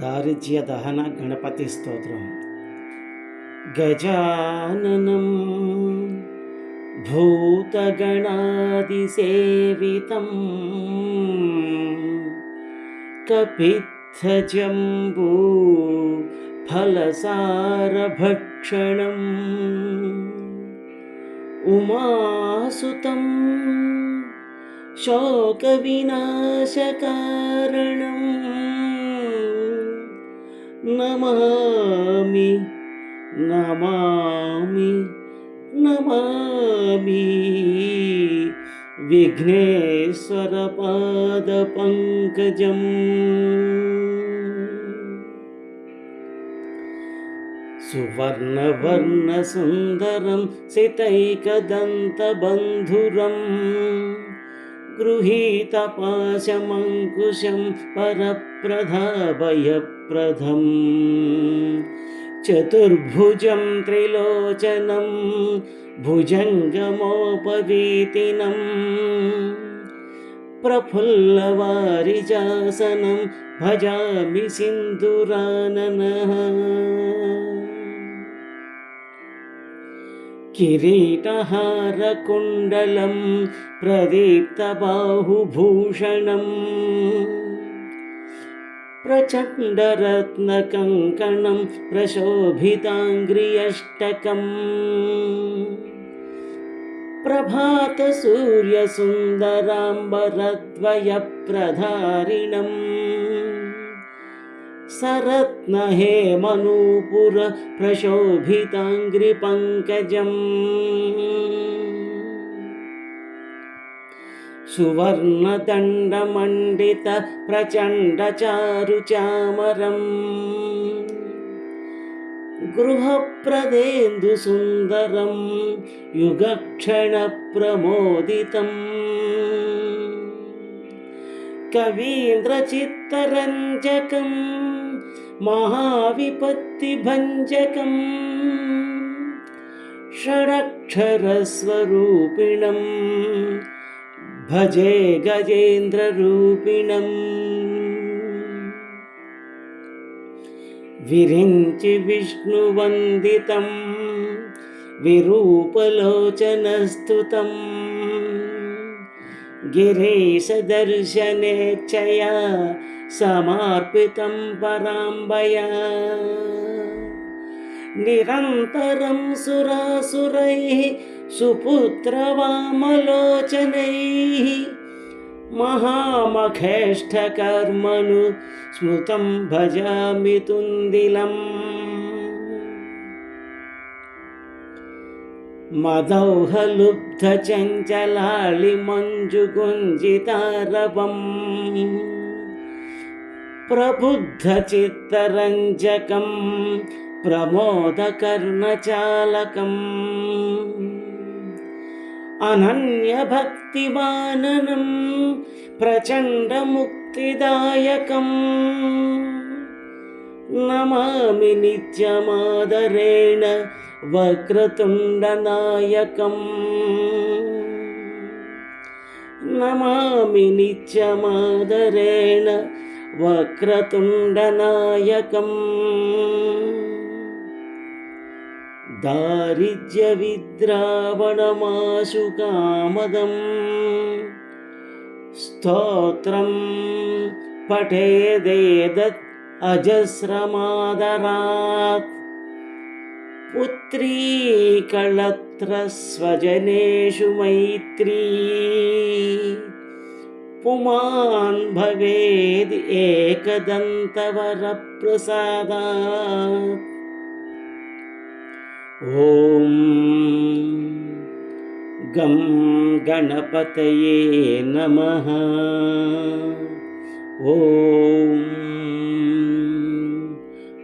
दारिज्यदहन गणपतिस्तोत्रम् गजाननं भूतगणादिसेवितं कपित्थजम्बू फलसारभक्षणम्। उमासुतं शोकविनाशकारणम् नमामि नमामि नमामि। विघ्नेश्वरपादपङ्कजम्। सुवर्णवर्णसुन्दरं सितैकदन्तबन्धुरम् गृहीतपाशमङ्कुशं परप्रधाभयप्रधम् चतुर्भुजं त्रिलोचनं भुजङ्गमोपवीतिनं। प्रफुल्लवारिजासनं भजामि सिन्दुराननः किरीटहारकुण्डलं प्रदीप्तबाहुभूषणम् प्रचण्डरत्नकङ्कणं प्रशोभिताङ्ग्रियष्टकम् प्रभातसूर्यसुन्दराम्बरद्वयप्रधारिणम् सरत्नहेमनूपुर प्रशोभिताङ्ग्रिपङ्कजम् सुवर्णदण्डमण्डित प्रचण्डचारुचामरम्। गृहप्रदेन्दुसुन्दरं युगक्षणप्रमोदितम् कवीन्द्रचित्तरञ्जकं महाविपत्तिभञ्जकम् षडक्षरस्वरूपिणम् भजे गजेन्द्ररूपिणम् विरिञ्चि विष्णुवन्दितं विरूपलोचनस्तुतम् गिरीशदर्शनेच्छया समार्पितं पराम्बया निरन्तरं सुरासुरैः सुपुत्रवामलोचनैः महामखेष्ठकर्मनु स्मृतं भजामि तुन्दिलम् मदौहलुब्धचञ्चलाळिमञ्जुगुञ्जितारवम् प्रबुद्धचित्तरञ्जकं प्रमोदकर्णचालकम् अनन्यभक्तिमाननं प्रचण्डमुक्तिदायकम् नमामि नित्यमादरेण वक्रतुण्डनायकम्। नमामि नित्यमादरेण वक्रतुण्डनायकम्। दारिद्र्यविद्रावणमाशुकामदम्। स्तोत्रं पठेदेदत् अजस्रमादरात् पुत्री कळत्रस्वजनेषु मैत्री। पुमान् भवेद् एकदन्तवरप्रसादात्। ॐ गं गणपतये नमः। ॐ